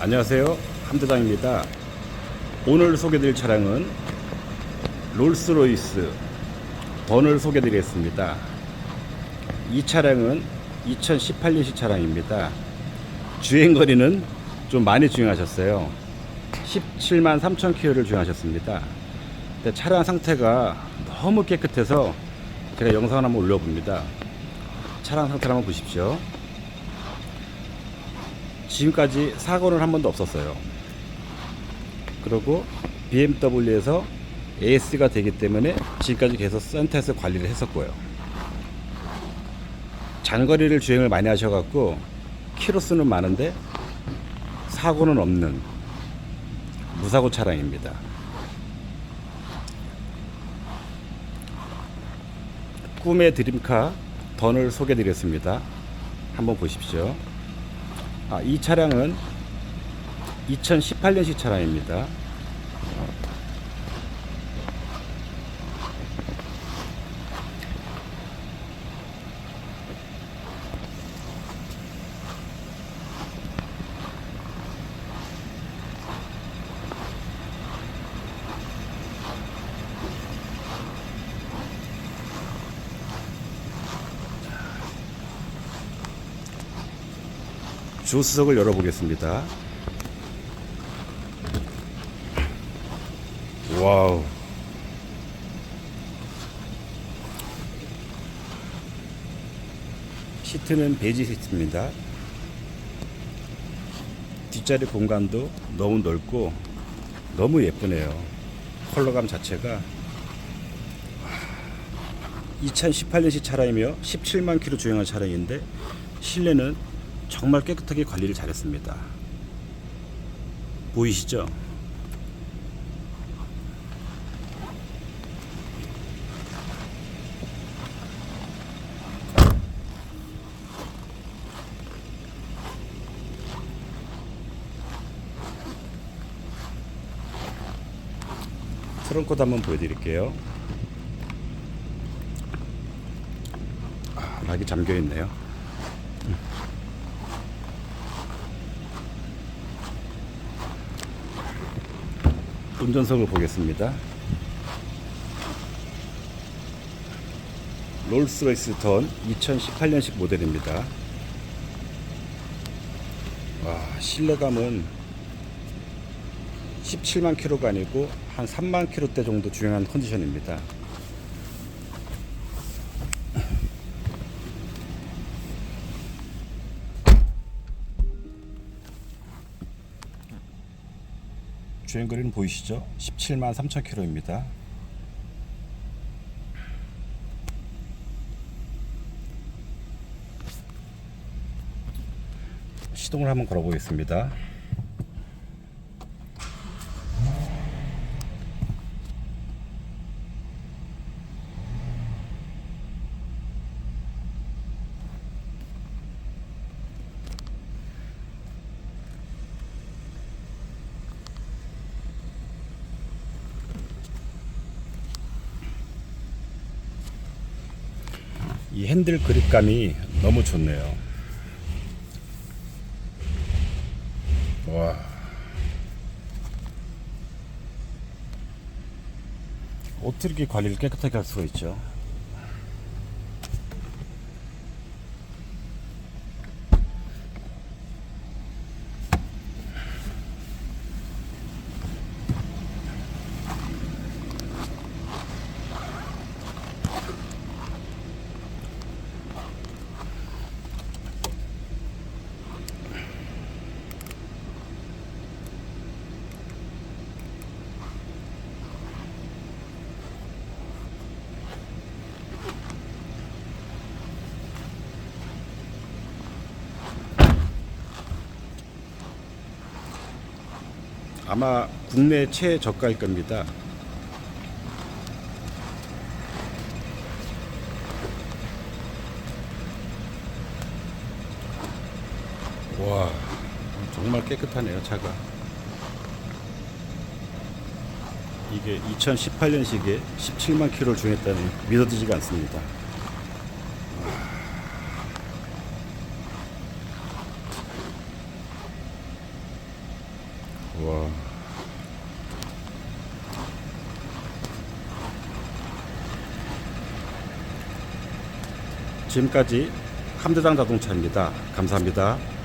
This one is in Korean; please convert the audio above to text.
안녕하세요. 함대장입니다. 오늘 소개드릴 차량은 롤스로이스 번을 소개드리겠습니다. 이 차량은 2018년식 차량입니다. 주행거리는 좀 많이 주행하셨어요. 17만 3천 킬로를 주행하셨습니다. 근데 차량 상태가 너무 깨끗해서 제가 영상을 한번 올려봅니다. 차량 상태를 한번 보십시오. 지금까지 사고는 한 번도 없었어요. 그리고 BMW에서 AS가 되기 때문에 지금까지 계속 센터에서 관리를 했었고요. 장거리를 주행을 많이 하셔갖고 키로수는 많은데 사고는 없는 무사고 차량입니다. 꿈의 드림카 던을 소개드렸습니다. 한번 보십시오. 아, 이 차량은 2018년식 차량입니다. 조수석을 열어보겠습니다. 와우. 시트는 베이지 시트입니다. 뒷자리 공간도 너무 넓고 너무 예쁘네요. 컬러감 자체가 2018년식 차량이며 17만 킬로 주행한 차량인데 실내는 정말 깨끗하게 관리를 잘했습니다. 보이시죠? 트렁크도 한번 보여드릴게요. 아, 락이 잠겨 있네요. 운전석을 보겠습니다. 롤스로이스 던 2018년식 모델입니다. 와, 실내감은 17만 킬로가 아니고 한 3만 킬로대 정도 주행한 컨디션입니다. 주행 거리는 보이시죠? 17만 3천 킬로입니다. 시동을 한번 걸어보겠습니다. 이 핸들 그립감이 너무 좋네요. 와. 어떻게 관리를 깨끗하게 할 수가 있죠? 아마 국내 최저가일 겁니다. 와, 정말 깨끗하네요, 차가. 이게 2018년식에 17만 킬로를 주행했다니 믿어지지가 않습니다. 와. 지금까지 함대장 자동차입니다. 감사합니다.